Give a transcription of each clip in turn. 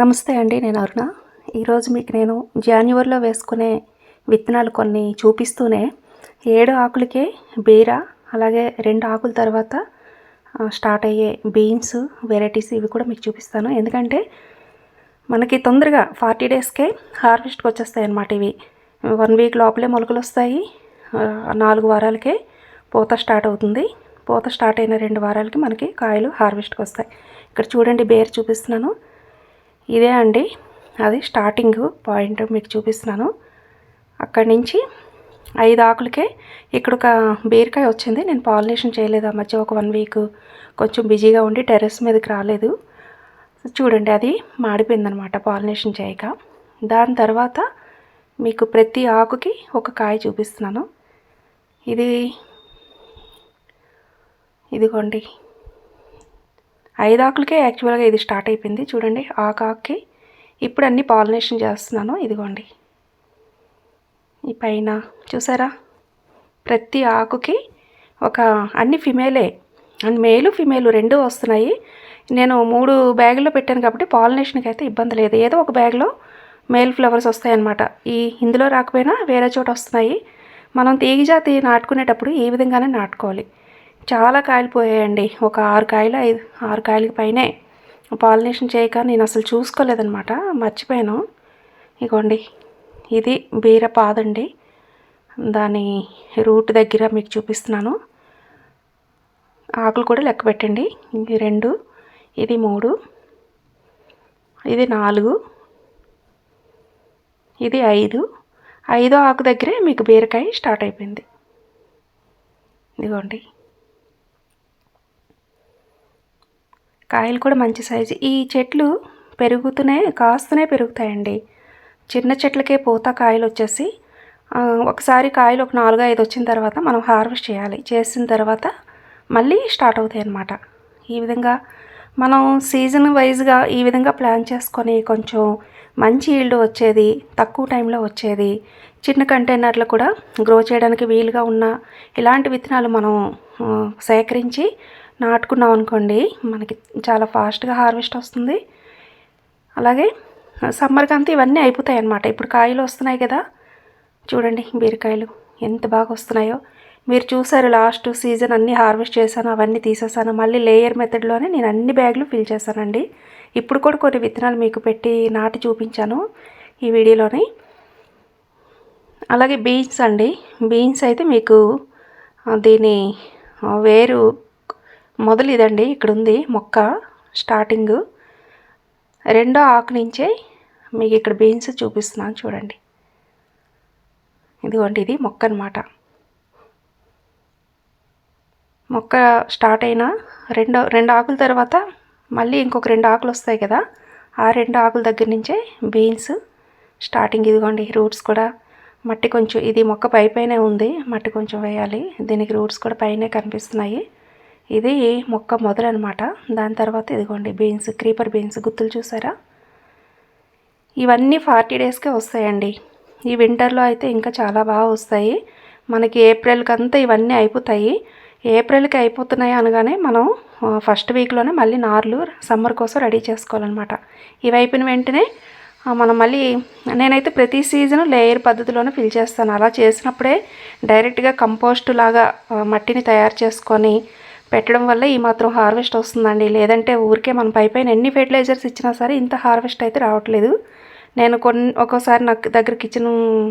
నమస్తే అండి నేను అరుణ. ఈరోజు మీకు నేను జాన్యువరిలో వేసుకునే విత్తనాలు కొన్ని చూపిస్తూనే ఏడు ఆకులకే బీర అలాగే రెండు ఆకుల తర్వాత స్టార్ట్ అయ్యే బీన్స్ వెరైటీస్ ఇవి కూడా మీకు చూపిస్తాను. ఎందుకంటే మనకి తొందరగా ఫార్టీ డేస్కే హార్వెస్ట్కి వచ్చేస్తాయి అన్నమాట ఇవి. వన్ వీక్ లోపలే మొలకలు వస్తాయి నాలుగు వారాలకే పూత స్టార్ట్ అవుతుంది. పూత స్టార్ట్ అయిన రెండు వారాలకి మనకి కాయలు హార్వెస్ట్కి వస్తాయి. ఇక్కడ చూడండి బేర్ చూపిస్తున్నాను. ఇదే అండి. అది స్టార్టింగ్ పాయింట్ మీకు చూపిస్తున్నాను. అక్కడి నుంచి ఐదు ఆకులకే ఇక్కడ ఒక బీరకాయ వచ్చింది. నేను పాలినేషన్ చేయలేదు. ఆ మధ్య ఒక వన్ వీక్ కొంచెం బిజీగా ఉండి టెర్రస్ మీదకి రాలేదు. చూడండి అది మాడిపోయిందనమాట పాలినేషన్ చేయక. దాని తర్వాత మీకు ప్రతి ఆకుకి ఒక కాయ చూపిస్తున్నాను. ఇది ఇదిగోండి. ఐదు ఆకులకే యాక్చువల్గా ఇది స్టార్ట్ అయిపోయింది. చూడండి ఆకాకి ఇప్పుడు అన్ని పాలినేషన్ చేస్తున్నాను. ఇదిగోండి. ఈ పైన చూసారా? ప్రతి ఆకుకి ఒక అన్ని ఫిమేలే అండ్ మేలు ఫిమేలు రెండు వస్తున్నాయి. నేను మూడు బ్యాగుల్లో పెట్టాను కాబట్టి పాలినేషన్కి అయితే ఇబ్బంది లేదు. ఏదో ఒక బ్యాగ్లో మేల్ ఫ్లవర్స్ వస్తాయన్నమాట. ఈ ఇందులో రాకపోయినా వేరే చోట వస్తున్నాయి. మనం తీగ జాతి నాటుకునేటప్పుడు ఈ విధంగానే నాటుకోవాలి. చాలా కాయలు పోయాయండి. ఒక ఆరు కాయలు ఐదు ఆరు కాయలకి పైనే. పాలినేషన్ చేయక నేను అసలు చూసుకోలేదనమాట మర్చిపోయాను. ఇగోండి. ఇది బీర పాదండి. దాని రూట్ దగ్గర మీకు చూపిస్తున్నాను. ఆకులు కూడా లెక్క పెట్టండి. ఇది రెండు ఇది మూడు ఇది నాలుగు ఇది ఐదు. ఐదో ఆకు దగ్గరే మీకు బీరకాయ స్టార్ట్ అయిపోయింది. ఇదిగోండి కాయలు కూడా మంచి సైజు ఈ చెట్లు పెరుగుతూనే కాస్తూనే పెరుగుతాయండి. చిన్న చెట్లకే పూత కాయలు వచ్చేసి ఒకసారి కాయలు ఒక నాలుగు ఐదు వచ్చిన తర్వాత మనం హార్వెస్ట్ చేయాలి. చేసిన తర్వాత మళ్ళీ స్టార్ట్ అవుతాయి అన్నమాట. ఈ విధంగా మనం సీజన్ వైజ్గా ఈ విధంగా ప్లాన్ చేసుకొని కొంచెం మంచి ఈల్డ్ వచ్చేది తక్కువ టైంలో వచ్చేది చిన్న కంటైనర్లు కూడా గ్రో చేయడానికి వీలుగా ఉన్న ఇలాంటి విత్తనాలు మనం సేకరించి నాటుకున్నాం అనుకోండి మనకి చాలా ఫాస్ట్గా హార్వెస్ట్ వస్తుంది. అలాగే సమ్మర్కి అంతా ఇవన్నీ అయిపోతాయి అన్నమాట ఇప్పుడు కాయలు వస్తున్నాయి కదా. చూడండి బీరకాయలు ఎంత బాగా వస్తున్నాయో. మీరు చూసారు లాస్ట్ సీజన్ అన్నీ హార్వెస్ట్ చేశాను అవన్నీ తీసేసాను మళ్ళీ లేయర్ మెథడ్లోనే నేను అన్ని బ్యాగులు ఫిల్ చేశానండి. ఇప్పుడు కూడా కొన్ని విత్తనాలు మీకు పెట్టి నాటి చూపించాను ఈ వీడియోలోని. అలాగే బీన్స్ అండి. బీన్స్ అయితే మీకు దీని వేరు మొదలు ఇదండి ఇక్కడ ఉంది మొక్క స్టార్టింగ్. రెండో ఆకు నుంచే మీకు ఇక్కడ బీన్స్ చూపిస్తున్నాను చూడండి. ఇదిగోండి ఇది మొక్క అనమాట మొక్క స్టార్ట్ అయిన రెండో రెండు ఆకుల తర్వాత మళ్ళీ ఇంకొక రెండు ఆకులు వస్తాయి కదా ఆ రెండు ఆకుల దగ్గర నుంచే బీన్స్ స్టార్టింగ్. ఇదిగోండి రూట్స్ కూడా మట్టి కొంచెం ఇది మొక్క పై పైనే ఉంది మట్టి కొంచెం వేయాలి. దీనికి రూట్స్ కూడా పైనే కనిపిస్తున్నాయి. ఇది మొక్క మొదలు అనమాట దాని తర్వాత ఇదిగోండి బీన్స్ క్రీపర్ బీన్స్ గుత్తులు చూసారా? ఇవన్నీ ఫార్టీ డేస్కే వస్తాయండి. ఈ వింటర్లో అయితే ఇంకా చాలా బాగా వస్తాయి. మనకి ఏప్రిల్కి అంతా ఇవన్నీ అయిపోతాయి. ఏప్రిల్కి అయిపోతున్నాయి అనగానే మనం ఫస్ట్ వీక్లోనే మళ్ళీ నార్లు సమ్మర్ కోసం రెడీ చేసుకోవాలన్నమాట. ఇవి అయిపోయిన వెంటనే మనం మళ్ళీ నేనైతే ప్రతి సీజన్ లేయర్ పద్ధతిలోనే ఫిల్ చేస్తాను. అలా చేసినప్పుడే డైరెక్ట్గా కంపోస్ట్ లాగా మట్టిని తయారు చేసుకొని పెట్టడం వల్ల ఈ మాత్రం హార్వెస్ట్ వస్తుందండి. లేదంటే ఊరికే మనం పై పైన ఎన్ని ఫెర్టిలైజర్స్ ఇచ్చినా సరే ఇంత హార్వెస్ట్ అయితే రావట్లేదు. నేను కొన్ని ఒక్కోసారి నాకు దగ్గర కిచెన్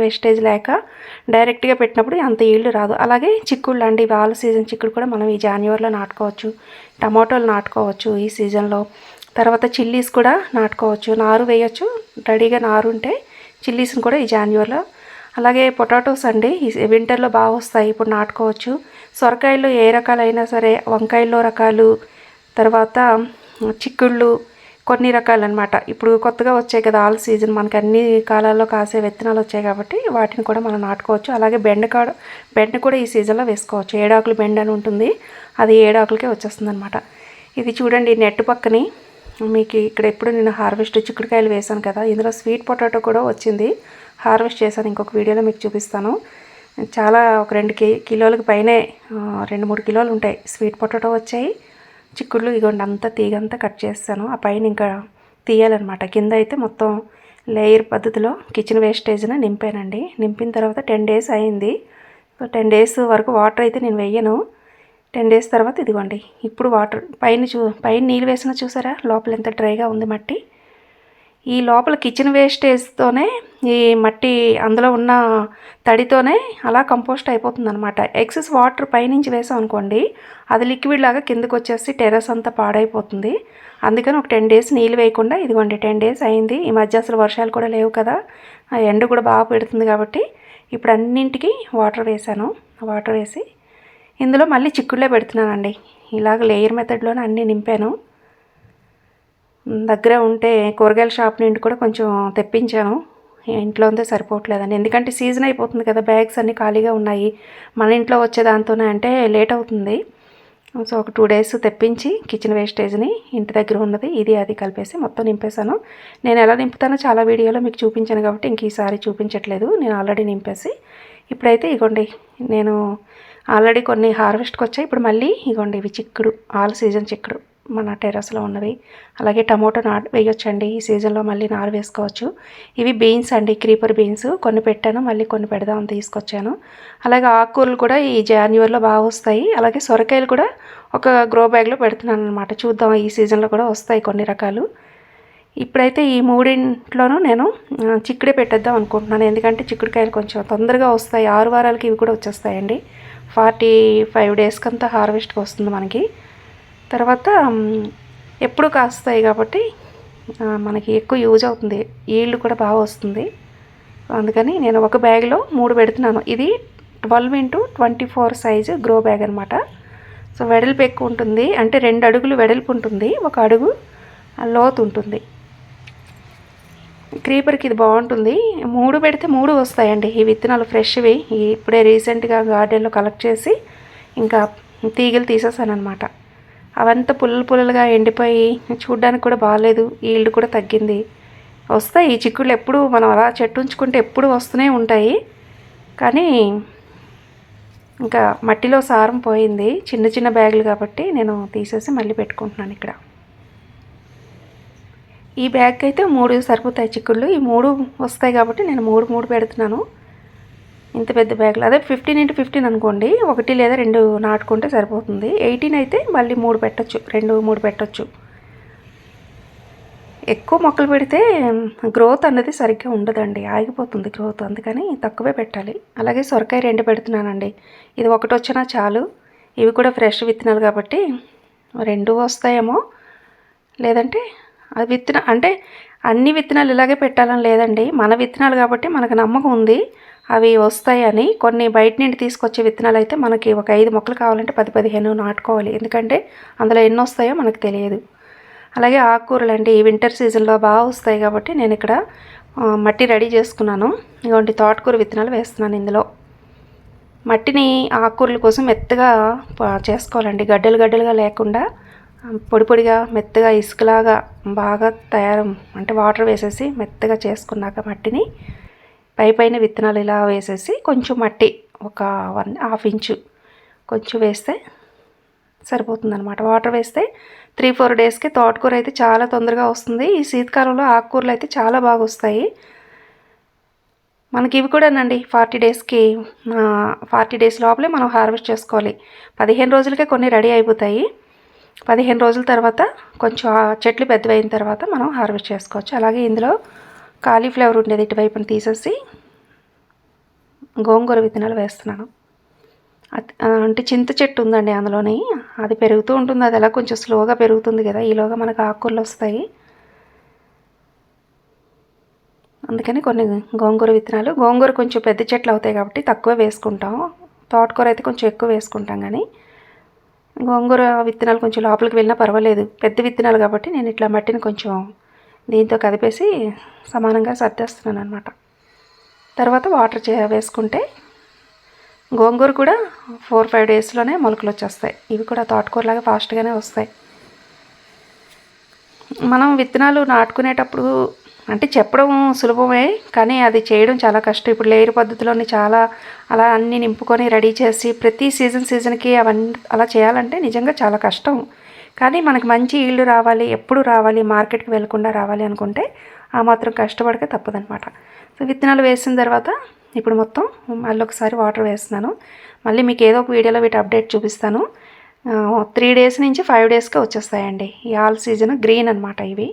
వేస్టేజ్ లేక డైరెక్ట్గా పెట్టినప్పుడు అంత ఈల్డ్ రాదు. అలాగే చిక్కుళ్ళు అండి వాళ్ళ సీజన్ చిక్కుడు కూడా మనం ఈ జాన్యువరిలో నాటుకోవచ్చు. టమాటోలు నాటుకోవచ్చు ఈ సీజన్లో. తర్వాత చిల్లీస్ కూడా నాటుకోవచ్చు. నారు వేయచ్చు. రెడీగా నారు ఉంటే చిల్లీస్ని కూడా ఈ జాన్యువరిలో అలాగే పొటాటోస్ అండి. వింటర్లో బాగా వస్తాయి. ఇప్పుడు నాటుకోవచ్చు. సొరకాయలు ఏ రకాలైనా సరే వంకాయల్లో రకాలు తర్వాత చిక్కుళ్ళు కొన్ని రకాలు అనమాట ఇప్పుడు కొత్తగా వచ్చాయి కదా ఆల్ సీజన్. మనకి అన్ని కాలాల్లో కాసే విత్తనాలు వచ్చాయి కాబట్టి వాటిని కూడా మనం నాటుకోవచ్చు. అలాగే బెండకాడ బెండ కూడా ఈ సీజన్లో వేసుకోవచ్చు. ఏడాకులు బెండ అని ఉంటుంది. అది ఏడాకులకే వచ్చేస్తుంది అనమాట ఇది చూడండి నెట్ పక్కని. మీకు ఇక్కడ ఎప్పుడు నేను హార్వెస్ట్ చిక్కుడుకాయలు వేసాను కదా. ఇందులో స్వీట్ పొటాటో కూడా వచ్చింది. హార్వెస్ట్ చేశాను. ఇంకొక వీడియోలో మీకు చూపిస్తాను. చాలా ఒక రెండు కే కిలోలకు పైనే రెండు మూడు కిలోలు ఉంటాయి. స్వీట్ పొటాటో వచ్చాయి చిక్కుళ్ళు ఇగోండి అంతా తీగంతా కట్ చేస్తాను. ఆ పైన ఇంకా తీయాలన్నమాట. కింద అయితే మొత్తం లేయర్ పద్ధతిలో కిచెన్ వేస్టేజ్ని నింపానండి. నింపిన తర్వాత టెన్ డేస్ అయింది. సో టెన్ డేస్ వరకు వాటర్ అయితే నేను వెయ్యను టెన్ డేస్ తర్వాత ఇదిగోండి. ఇప్పుడు వాటర్ పైన చూ పైన నీళ్ళు వేసినా చూసారా? లోపల ఎంత డ్రైగా ఉంది మట్టి. ఈ లోపల కిచెన్ వేస్టేజ్తోనే ఈ మట్టి అందులో ఉన్న తడితోనే అలా కంపోస్ట్ అయిపోతుంది అనమాట ఎక్సెస్ వాటర్ పైనుంచి వేసాం అనుకోండి అది లిక్విడ్ లాగా కిందకు వచ్చేసి టెర్రస్ అంతా పాడైపోతుంది. అందుకని ఒక టెన్ డేస్ నీళ్ళు వేయకుండా ఇదిగోండి టెన్ డేస్ అయింది ఈ మధ్య అసలు వర్షాలు కూడా లేవు కదా ఆ ఎండ కూడా బాగా పెడుతుంది కాబట్టి ఇప్పుడు అన్నింటికి వాటర్ వేసాను. వాటర్ వేసి ఇందులో మళ్ళీ చిక్కుడులే పెడుతున్నానండి. ఇలాగ లేయర్ మెథడ్లోనే అన్నీ నింపాను. దగ్గర ఉంటే కూరగాయల షాప్ నుండి కూడా కొంచెం తెప్పించాను. ఇంట్లో ఉంటే సరిపోవట్లేదండి ఎందుకంటే సీజన్ అయిపోతుంది కదా బ్యాగ్స్ అన్నీ ఖాళీగా ఉన్నాయి. మన ఇంట్లో వచ్చే దాంతోనే అంటే లేట్ అవుతుంది. సో ఒక టూ డేస్ తెప్పించి కిచెన్ వేస్టేజ్ని ఇంటి దగ్గర ఉన్నది ఇది అది కలిపేసి మొత్తం నింపేశాను. నేను ఎలా నింపుతానో చాలా వీడియోలో మీకు చూపించాను కాబట్టి ఇంక ఈసారి చూపించట్లేదు. నేను ఆల్రెడీ నింపేసి ఇప్పుడైతే ఇగోండి నేను ఆల్రెడీ కొన్ని హార్వెస్ట్కి వచ్చాయి. ఇప్పుడు మళ్ళీ ఇగోండి ఇవి చిక్కుడు ఆల్ సీజన్ చిక్కుడు. మన టెర్రస్లో ఉన్నవి. అలాగే టమోటో నాటు వేయొచ్చండి. ఈ సీజన్లో మళ్ళీ నారు వేసుకోవచ్చు. ఇవి బీన్స్ అండి. Creeper beans. కొన్ని పెట్టాను మళ్ళీ కొన్ని పెడదామని తీసుకొచ్చాను. అలాగే ఆకుకూరలు కూడా ఈ జాన్యువరిలో బాగా వస్తాయి. అలాగే సొరకాయలు కూడా ఒక గ్రో బ్యాగ్లో పెడుతున్నాను అనమాట చూద్దాం ఈ సీజన్లో కూడా వస్తాయి కొన్ని రకాలు. ఇప్పుడైతే ఈ మూడింట్లోనూ నేను చిక్కుడే పెట్టేద్దాం అనుకుంటున్నాను. ఎందుకంటే చిక్కుడుకాయలు కొంచెం తొందరగా వస్తాయి. ఆరు వారాలకి ఇవి కూడా వచ్చేస్తాయండి. ఫార్టీ ఫైవ్ డేస్కి అంతా హార్వెస్ట్కి వస్తుంది మనకి. తర్వాత ఎప్పుడు కాస్తాయి కాబట్టి మనకి ఎక్కువ యూజ్ అవుతుంది. ఈల్డ్ కూడా బాగా వస్తుంది. అందుకని నేను ఒక బ్యాగ్లో మూడు పెడుతున్నాను. ఇది twelve into twenty four size grow bag అనమాట సో వెడల్పు ఎక్కువ ఉంటుంది. అంటే రెండు అడుగులు వెడల్పు ఉంటుంది. ఒక అడుగు లోతు ఉంటుంది. క్రీపర్కి ఇది బాగుంటుంది. మూడు పెడితే మూడు వస్తాయండి. ఈ విత్తనాలు ఫ్రెష్వి. ఇప్పుడే రీసెంట్గా గార్డెన్లో కలెక్ట్ చేసి ఇంకా తీగలు తీసేసాను అనమాట అవంతా పుల్లలు పుల్లలుగా ఎండిపోయి చూడ్డానికి కూడా బాగాలేదు ఈల్డ్ కూడా తగ్గింది. వస్తాయి. ఈ చిక్కుళ్ళు ఎప్పుడు మనం అలా చెట్టు ఉంచుకుంటే ఎప్పుడు వస్తూనే ఉంటాయి. కానీ ఇంకా మట్టిలో సారం పోయింది. చిన్న చిన్న బ్యాగులు కాబట్టి నేను తీసేసి మళ్ళీ పెట్టుకుంటున్నాను ఇక్కడ. ఈ బ్యాగ్ అయితే మూడు సరిపోతాయి చిక్కుళ్ళు. ఈ మూడు వస్తాయి కాబట్టి నేను మూడు మూడు పెడుతున్నాను. ఇంత పెద్ద బ్యాగులు అదే ఫిఫ్టీన్ ఇంటూ ఫిఫ్టీన్ అనుకోండి. ఒకటి లేదా రెండు నాటుకుంటే సరిపోతుంది. ఎయిటీన్ అయితే మళ్ళీ మూడు పెట్టొచ్చు. రెండు మూడు పెట్టొచ్చు. ఎక్కువ మొక్కలు పెడితే గ్రోత్ అన్నది సరిగ్గా ఉండదండి. ఆగిపోతుంది గ్రోత్ అందుకని తక్కువే పెట్టాలి. అలాగే సొరకాయ రెండు పెడుతున్నానండి. ఇది ఒకటి వచ్చినా చాలు. ఇవి కూడా ఫ్రెష్ విత్తనాలు కాబట్టి రెండు వస్తాయేమో. లేదంటే అది విత్తన అంటే అన్ని విత్తనాలు ఇలాగే పెట్టాలని లేదండి. మన విత్తనాలు కాబట్టి మనకు నమ్మకం ఉంది. అవి వస్తాయని కొన్ని బయట నుండి తీసుకొచ్చే విత్తనాలు అయితే మనకి ఒక ఐదు మొక్కలు కావాలంటే పది పదిహేను నాటుకోవాలి. ఎందుకంటే అందులో ఎన్ని వస్తాయో మనకు తెలియదు. అలాగే ఆకుకూరలు అండి ఈ వింటర్ సీజన్లో బాగా వస్తాయి కాబట్టి నేను ఇక్కడ మట్టి రెడీ చేసుకున్నాను. ఇటువంటి తోటకూర విత్తనాలు వేస్తున్నాను ఇందులో. మట్టిని ఆకుకూరల కోసం మెత్తగా చేసుకోవాలండి. గడ్డలు గడ్డలుగా లేకుండా పొడి పొడిగా మెత్తగా ఇసుకలాగా బాగా తయారు అంటే వాటర్ వేసేసి మెత్తగా చేసుకున్నాక మట్టిని పై పైన విత్తనాలు ఇలా వేసేసి కొంచెం మట్టి ఒక వన్ హాఫ్ ఇంచు కొంచెం వేస్తే సరిపోతుందనమాట వాటర్ వేస్తే త్రీ ఫోర్ డేస్కి తోటకూర అయితే చాలా తొందరగా వస్తుంది. ఈ శీతకాలంలో ఆకుకూరలు అయితే చాలా బాగా వస్తాయి. మనకి ఇవి కూడానండి ఫార్టీ డేస్కి ఫార్టీ డేస్ లోపలే మనం హార్వెస్ట్ చేసుకోవాలి. పదిహేను రోజులకే కొన్ని రెడీ అయిపోతాయి. పదిహేను రోజుల తర్వాత కొంచెం చెట్లు పెద్దవైన తర్వాత మనం హార్వెస్ట్ చేసుకోవచ్చు. అలాగే ఇందులో కాలీఫ్లవర్ ఉండేది ఇటువైపున తీసేసి గోంగూర విత్తనాలు వేస్తున్నాను. అంటే చింత చెట్టు ఉందండి అందులోని. అది పెరుగుతూ ఉంటుంది. అది ఎలా కొంచెం స్లోగా పెరుగుతుంది కదా. ఈలోగా మనకు ఆకుకూరలు వస్తాయి. అందుకని కొన్ని గోంగూర విత్తనాలు గోంగూర కొంచెం పెద్ద చెట్లు అవుతాయి కాబట్టి తక్కువ వేసుకుంటాం. తోటకూర అయితే కొంచెం ఎక్కువ వేసుకుంటాం కానీ గోంగూర విత్తనాలు కొంచెం లోపలికి వెళ్ళినా పర్వాలేదు. పెద్ద విత్తనాలు కాబట్టి నేను ఇట్లా మట్టిని కొంచెం దీంతో కదిపేసి సమానంగా సర్దేస్తున్నాను అనమాట తర్వాత వాటర్ చే వేసుకుంటే గోంగూర కూడా ఫోర్ ఫైవ్ డేస్లోనే మొలకలు వచ్చేస్తాయి. ఇవి కూడా తోటకూరలాగా ఫాస్ట్గానే వస్తాయి. మనం విత్తనాలు నాటుకునేటప్పుడు అంటే చెప్పడం సులభమే కానీ అది చేయడం చాలా కష్టం. ఇప్పుడు లేయర్ పద్ధతిలోని చాలా అలా అన్నీ నింపుకొని రెడీ చేసి ప్రతి సీజన్ సీజన్కి అవన్నీ అలా చేయాలంటే నిజంగా చాలా కష్టం. కానీ మనకి మంచి ఈల్డ్ రావాలి ఎప్పుడు రావాలి మార్కెట్కి వెళ్ళకుండా రావాలి అనుకుంటే ఆ మాత్రం కష్టపడక తప్పదనమాట సో విత్తనాలు వేసిన తర్వాత ఇప్పుడు మొత్తం మళ్ళీ ఒకసారి వాటర్ వేస్తున్నాను. మళ్ళీ మీకు ఏదో ఒక వీడియోలో వీటి అప్డేట్ చూపిస్తాను. త్రీ డేస్ నుంచి ఫైవ్ డేస్కే వచ్చేస్తాయండి. ఈ ఆల్ సీజన్ గ్రీన్ అనమాట ఇవి.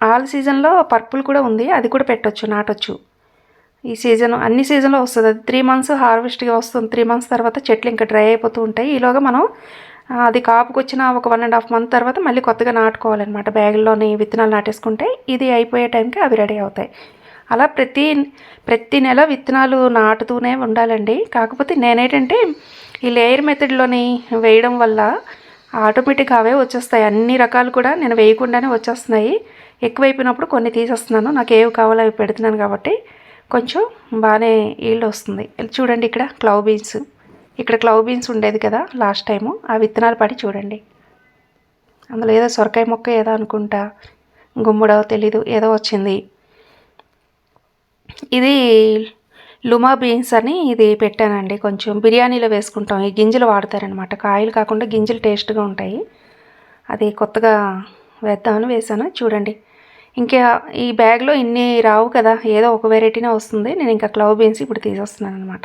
ఆల్ సీజన్లో పర్పుల్ కూడా ఉంది అది కూడా పెట్టొచ్చు నాటొచ్చు. ఈ సీజన్ అన్ని సీజన్లో వస్తుంది. అది త్రీ మంత్స్ హార్వెస్ట్గా వస్తుంది. త్రీ మంత్స్ తర్వాత చెట్లు ఇంకా డ్రై అయిపోతూ ఉంటాయి. ఈలోగా మనం అది కాపుకొచ్చిన ఒక వన్ అండ్ హాఫ్ మంత్ తర్వాత మళ్ళీ కొత్తగా నాటుకోవాలన్నమాట. బ్యాగుల్లోని విత్తనాలు నాటేసుకుంటే ఇది అయిపోయే టైంకి అవి రెడీ అవుతాయి. అలా ప్రతి ప్రతి నెల విత్తనాలు నాటుతూనే ఉండాలండి. కాకపోతే నేనేంటంటే ఈ లేయర్ మెథడ్లోని వేయడం వల్ల ఆటోమేటిక్గా అవే వచ్చేస్తాయి. అన్ని రకాలు కూడా నేను వేయకుండానే వచ్చేస్తున్నాయి. ఎక్కువైపోయినప్పుడు కొన్ని తీసేస్తున్నాను. నాకు ఏవి కావాలో అవి పెడుతున్నాను కాబట్టి కొంచెం బాగానే ఈల్డ్ వస్తుంది. చూడండి ఇక్కడ క్లవ్ బీన్స్. ఇక్కడ క్లవ్ బీన్స్ ఉండేది కదా లాస్ట్ టైము. ఆ విత్తనాలు పడి చూడండి. అందులో ఏదో సొరకాయ మొక్క ఏదో అనుకుంటా. గుమ్ముడో తెలీదు ఏదో వచ్చింది. ఇది లుమా బీన్స్ అని ఇది పెట్టానండి కొంచెం. బిర్యానీలో వేసుకుంటాం. ఈ గింజలు వాడతారనమాట కాయలు కాకుండా గింజలు టేస్ట్గా ఉంటాయి. అది కొత్తగా వేద్దామని వేసాను చూడండి. ఇంకా ఈ బ్యాగ్లో ఇన్ని రావు కదా ఏదో ఒక వెరైటీనే వస్తుంది. నేను ఇంకా క్లవ్ బీన్స్ ఇప్పుడు తీసేస్తున్నాను అనమాట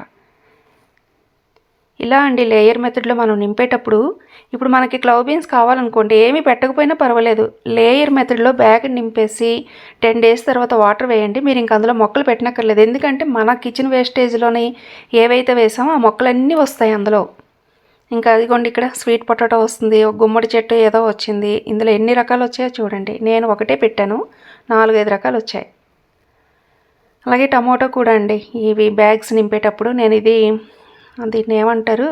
ఇలా అండి లేయర్ మెథడ్లో మనం నింపేటప్పుడు ఇప్పుడు మనకి క్లవ్ బీన్స్ కావాలనుకోండి ఏమీ పెట్టకపోయినా పర్వాలేదు. లేయర్ మెథడ్లో బ్యాగ్ నింపేసి టెన్ డేస్ తర్వాత వాటర్ వేయండి. మీరు ఇంక అందులో మొక్కలు పెట్టనక్కర్లేదు. ఎందుకంటే మన కిచెన్ వేస్టేజ్లోని ఏవైతే వేసామో ఆ మొక్కలన్నీ వస్తాయి అందులో. ఇంకా అదిగోండి ఇక్కడ స్వీట్ పొటాటో వస్తుంది ఒక గుమ్మడి చెట్టు ఏదో వచ్చింది. ఇందులో ఎన్ని రకాలు వచ్చాయో చూడండి. నేను ఒకటే పెట్టాను నాలుగైదు రకాలు వచ్చాయి. అలాగే టమాటో కూడా అండి. ఇవి బ్యాగ్స్ నింపేటప్పుడు నేను ఇది దీన్ని ఏమంటారు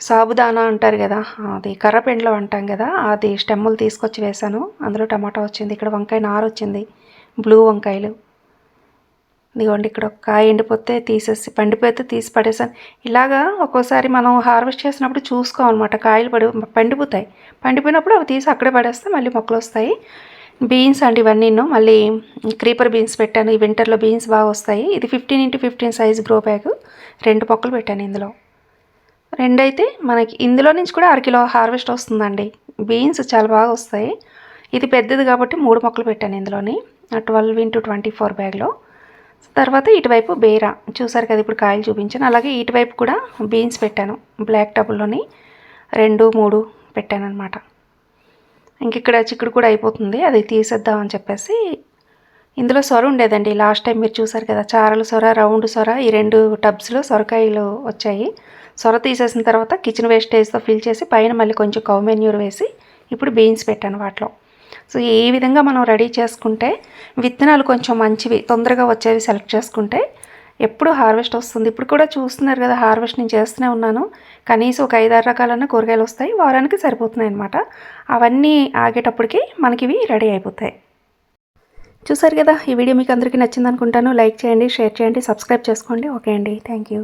సాబుదానా అంటారు కదా అది కర్రపెండ్లో అంటాం కదా అది స్టెమ్ములు తీసుకొచ్చి వేశాను. అందులో టమాటా వచ్చింది ఇక్కడ వంకాయ నారు వచ్చింది బ్లూ వంకాయలు. ఇదిగోండి ఇక్కడ ఒక కాయ ఎండిపోతే తీసేసి పండిపోతే తీసి పడేసాను. ఇలాగా ఒక్కోసారి మనం హార్వెస్ట్ చేసినప్పుడు చూసుకోవాలన్నమాట. కాయలు పడి పండిపోతాయి. పండిపోయినప్పుడు అవి తీసి అక్కడే పడేస్తే మళ్ళీ మొక్కలు వస్తాయి. బీన్స్ అండి ఇవన్నీ మళ్ళీ క్రీపర్ బీన్స్ పెట్టాను. ఈ వింటర్లో బీన్స్ బాగా వస్తాయి. ఇది fifteen into fifteen size grow bag. రెండు మొక్కలు పెట్టాను ఇందులో. రెండైతే మనకి ఇందులో నుంచి కూడా అరకిలో హార్వెస్ట్ వస్తుందండి. బీన్స్ చాలా బాగా వస్తాయి. ఇది పెద్దది కాబట్టి మూడు మొక్కలు పెట్టాను ఇందులోని. ట్వెల్వ్ ఇంటూ ట్వంటీ ఫోర్ బ్యాగ్లో. తర్వాత ఇటువైపు బేరా. చూసారు కదా ఇప్పుడు కాయలు చూపించాను. అలాగే ఇటువైపు కూడా బీన్స్ పెట్టాను. బ్లాక్ టబుల్లోని రెండు మూడు పెట్టాను అనమాట ఇంక ఇక్కడ చిక్కుడు కూడా అయిపోతుంది. అది తీసేద్దామని చెప్పేసి ఇందులో సొర ఉండేదండి. లాస్ట్ టైం మీరు చూసారు కదా చారలు సొర రౌండ్ సొర ఈ రెండు టబ్స్లో సొరకాయలు వచ్చాయి. సొర తీసేసిన తర్వాత కిచెన్ వేస్టేజ్తో ఫిల్ చేసి పైన మళ్ళీ కొంచెం కౌమెన్యూర్ వేసి ఇప్పుడు బీన్స్ పెట్టాను వాటిలో. సో ఈ విధంగా మనం రెడీ చేసుకుంటే విత్తనాలు కొంచెం మంచివి తొందరగా వచ్చేవి సెలెక్ట్ చేసుకుంటే ఎప్పుడు హార్వెస్ట్ వస్తుంది. ఇప్పుడు కూడా చూస్తున్నారు కదా హార్వెస్ట్ నేను చేస్తూనే ఉన్నాను. కనీసం ఒక ఐదారు రకాలన్న కూరగాయలు వస్తాయి వారానికి సరిపోతున్నాయి అనమాట అవన్నీ ఆగేటప్పటికి మనకి ఇవి రెడీ అయిపోతాయి. చూసారు కదా ఈ వీడియో మీకు అందరికీ నచ్చింది అనుకుంటాను లైక్ చేయండి షేర్ చేయండి సబ్స్క్రైబ్ చేసుకోండి. ఓకే అండి. Thank you.